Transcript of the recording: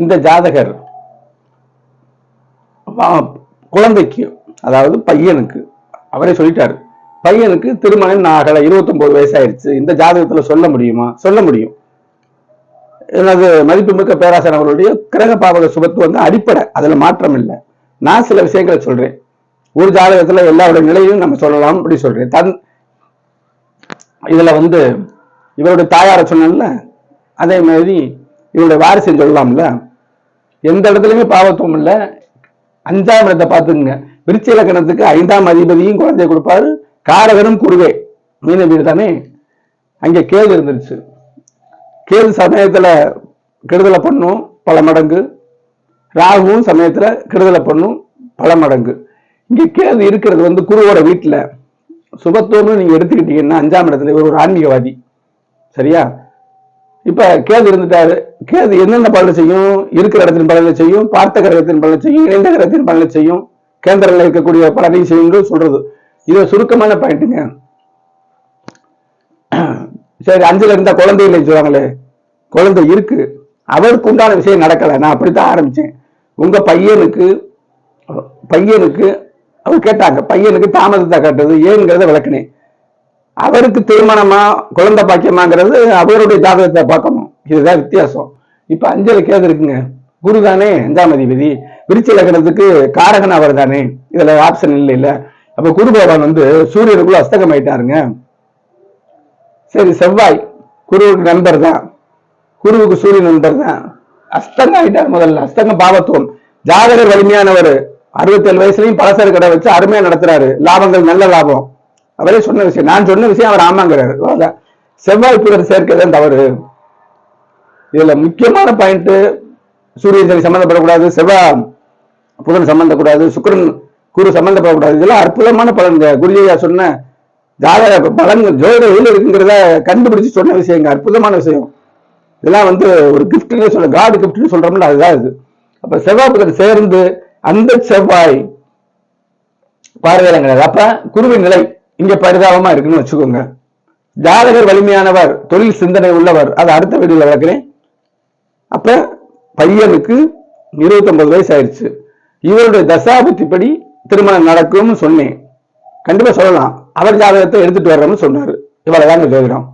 இந்த ஜாதகர் வா- குழந்தைக்கு அதாவது பையனுக்கு அவரே சொல்லிட்டாரு. பையனுக்கு திருமணம் ஆகலை இருபத்தொன்பது வயசாயிருச்சு. இந்த ஜாதகத்துல சொல்ல முடியுமா? சொல்ல முடியும். எனது மதிப்புமிக்க பேராசன் அவர்களுடைய கிரக பாவக சுபத்து வந்து அடிப்படை. அதுல மாற்றம் இல்லை. நான் சில விஷயங்களை சொல்றேன். ஒரு ஜாதகத்துல எல்லாருடைய நிலையும் நம்ம சொல்லலாம் அப்படி சொல்றேன். தன் இதுல வந்து இவருடைய தாயாரை சொன்னேன்ல அதே மாதிரி இவருடைய வாரிசையும் சொல்லலாம்ல. எந்த இடத்துலயுமே பாவத்துவம் இல்லை. அஞ்சாம் இடத்தை பார்த்துக்குங்க. விருச்ச இலக்கணத்துக்கு ஐந்தாம் அதிபதியும் குழந்தைய கொடுப்பாரு. காரகரும் குருவே. மீன வீடு தானே? அங்கே கேது இருந்துருச்சு. கேது சமயத்துல கெடுதலை பண்ணும் பல மடங்கு. ராகுவும் சமயத்துல கெடுதலை பண்ணும் பல மடங்கு. இங்க கேது இருக்கிறது வந்து குருவோட வீட்டுல. சுபத்தோன்னு நீங்க எடுத்துக்கிட்டீங்கன்னா அஞ்சாம் இடத்துல இவர் ஒரு ஆன்மீகவாதி. சரியா? இப்ப கேது இருந்துட்டாரு. கேது என்னென்ன பலனை செய்யும்? இருக்கிற இடத்தின் பலனை செய்யும் பார்த்த கிரகத்தின் பலனை செய்யும் இணைந்த கிரகத்தின் பலனை செய்யும் கேந்திரத்தில் இருக்கக்கூடிய பலனை செய்யுங்கள் சொல்றது. இது சுருக்கமான பாயிண்ட்டுங்க சரி அஞ்சுல இருந்தா குழந்தை இல்லை சொல்லுவாங்களே குழந்தை இருக்கு. அவருக்கு உண்டான விஷயம் நடக்கல. நான் அப்படித்தான் ஆரம்பிச்சேன். உங்க பையனுக்கு பையனுக்கு அவர் கேட்டாங்க பையனுக்கு தாமதத்தை காட்டுறது ஏங்கிறத விளக்குனேன். அவருக்கு திருமணமா குழந்தை பாக்கியமாங்கிறது அவருடைய ஜாதகத்தை பார்க்கணும். இதுதான் வித்தியாசம். இப்ப அஞ்சலி கேது இருக்குங்க. குரு தானே அஞ்சாம் அதிபதி. விருச்சி லக்னத்துக்கு காரகன் அவர் தானே இதுல ஆப்ஷன் இல்லை இல்ல. அப்ப குரு பகவான் வந்து சூரியனுக்குள்ள அஸ்தகம் ஆயிட்டாருங்க சரி செவ்வாய். குருவுக்கு நண்பர் தான் குருவுக்கு சூரியன் நண்பர் தான் அஸ்தங்கம் ஆயிட்டார் முதல்ல. அஸ்தங்கம் பாவத்துவம் ஜாதகர் வலிமையானவர். அறுபத்தேழு வயசுலயும் பலசர கடை வச்சு அருமையா நடத்துறாரு. லாபங்கள் நல்ல லாபம். அவரே சொன்ன விஷயம். நான் சொன்ன விஷயம் அவர் ஆமாங்கிறாரு. செவ்வாய் புதர் சேர்க்கதான் தவறு. இதுல முக்கியமான பாயிண்ட் சூரியன் சனி சம்பந்தப்படக்கூடாது செவ்வாய் புதன் சம்மந்தக்கூடாது சுக்கிரன் குரு சம்பந்தப்படக்கூடாது. இதெல்லாம் அற்புதமான பலன். குருஜியா சொன்ன ஜாதக பலன் ஜோதிட இருக்குங்கிறத கண்டுபிடிச்சு சொன்ன விஷயங்க அற்புதமான விஷயம். இதெல்லாம் வந்து ஒரு கிஃப்ட்னே சொல்ல காடு கிஃப்ட்னு சொல்றோம்ல அதுதான் இது. அப்ப செவ்வாய் புதன் சேர்ந்து அந்த செவ்வாய் பார்வையில கிடையாது அப்ப குருவின் நிலை இங்க பரிதாபமா இருக்குன்னு வச்சுக்கோங்க. ஜாதகர் வலிமையானவர் தொழில் சிந்தனை உள்ளவர் அதை அடுத்த வீடியோல விளக்குறேன். அப்ப பையனுக்கு 29 வயசு ஆயிடுச்சு இவருடைய தசாபுத்திப்படி திருமணம் நடக்கும்னு சொன்னேன். கண்டிப்பா சொல்லலாம். அவர் ஜாதகத்தை எடுத்துட்டு வர்றோம்னு சொன்னாரு. இவ்வளவுதான் ஜோதிடம்